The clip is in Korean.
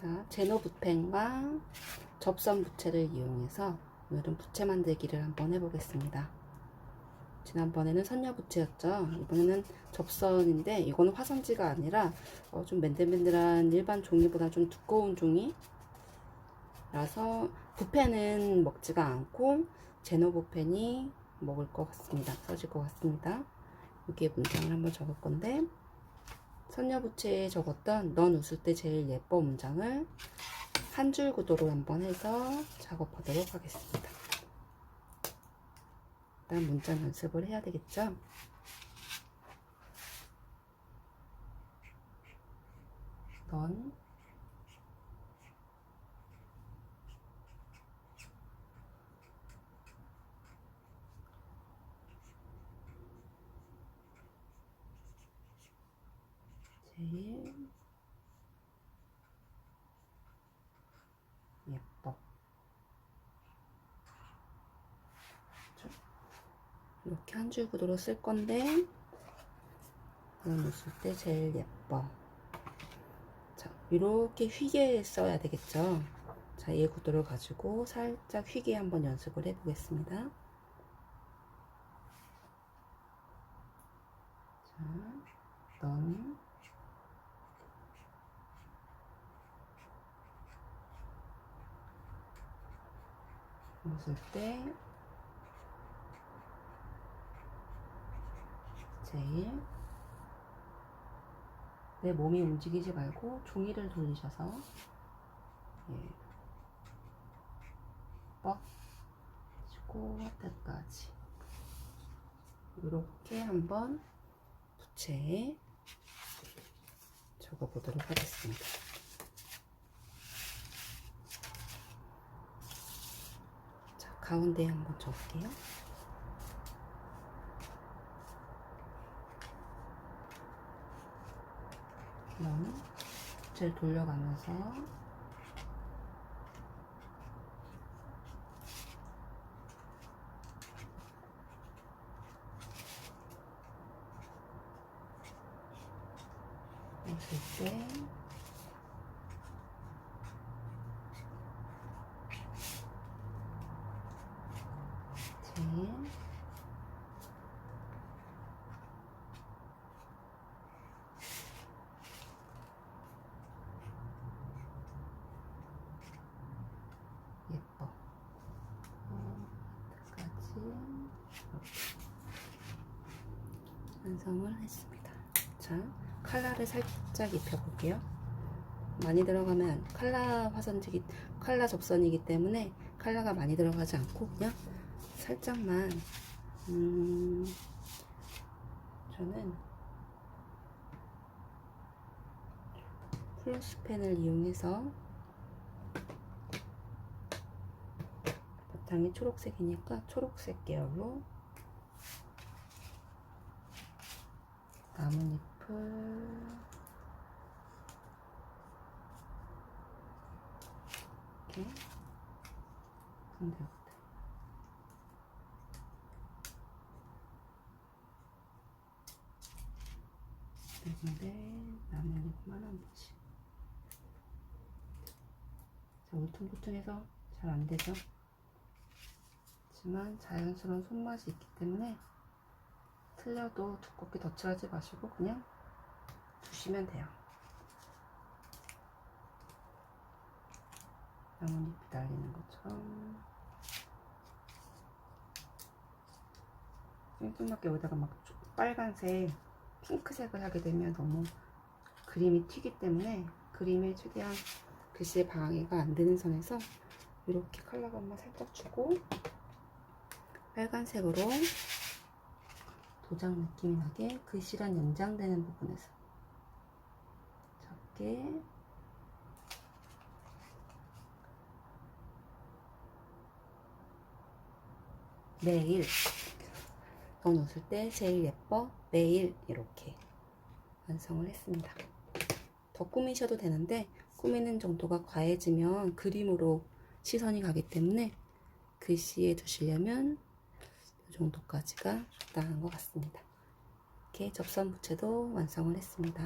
자, 제노 붓펜과 접선 부채를 이용해서 오늘은 부채 만들기를 한번 해보겠습니다. 지난번에는 선녀 부채였죠. 이번에는 접선인데 이거는 화선지가 아니라 어, 좀 맨들맨들한 일반 종이보다 좀 두꺼운 종이라서 붓펜은 먹지가 않고 제노 붓펜이 먹을 것 같습니다. 써질 것 같습니다. 여기에 문장을 한번 적을 건데 선녀 부채에 적었던 넌 웃을 때 제일 예뻐 문장을 한 줄 구도로 한번 해서 작업하도록 하겠습니다. 일단 문장 연습을 해야 되겠죠? 넌 제일 예뻐. 자, 이렇게 한 줄 구도로 쓸 건데, 넌 웃을 때 제일 예뻐. 자, 이렇게 휘게 써야 되겠죠? 자, 이 구도를 가지고 살짝 휘게 한번 연습을 해보겠습니다. 자, 넌 웃을 때 제일 내 몸이 움직이지 말고 종이를 돌리셔서 예. 뻑 치고 끝까지 이렇게 한번 부채에 적어보도록 하겠습니다. 자, 가운데 한번. 그럼 부채를 돌려가면서 웃을 때 제일 예뻐. 어, 끝까지 이렇게 완성을 했습니다. 자, 칼라를 살짝 입혀볼게요. 많이 들어가면 칼라 화선지기, 칼라 접선이기 때문에 칼라가 많이 들어가지 않고 그냥 살짝만 음, 저는 플러스펜을 이용해서 바탕이 초록색이니까 초록색 계열로 나뭇잎을. 이렇게 상대부터 근데 나뭇잎만 한 번씩. 자, 울퉁불퉁해서 잘 안 되죠? 하지만 자연스러운 손맛이 있기 때문에 틀려도 두껍게 덧칠하지 마시고 그냥 두시면 돼요. 나뭇잎이 날리는 것처럼 생뚱맞게 여기다가 막 빨간색, 핑크색을 하게 되면 너무 그림이 튀기 때문에 그림에 최대한 글씨의 방해가 안 되는 선에서 이렇게 컬러감만 살짝 주고 빨간색으로 도장 느낌이 나게 글씨랑 연장되는 부분에서 작게 매일 넌 웃을 때 제일 예뻐 매일 이렇게 완성을 했습니다. 더 꾸미셔도 되는데 꾸미는 정도가 과해지면 그림으로 시선이 가기 때문에 글씨에 두시려면 이 정도까지가 적당한 것 같습니다. 이렇게 접선 부채도 완성을 했습니다.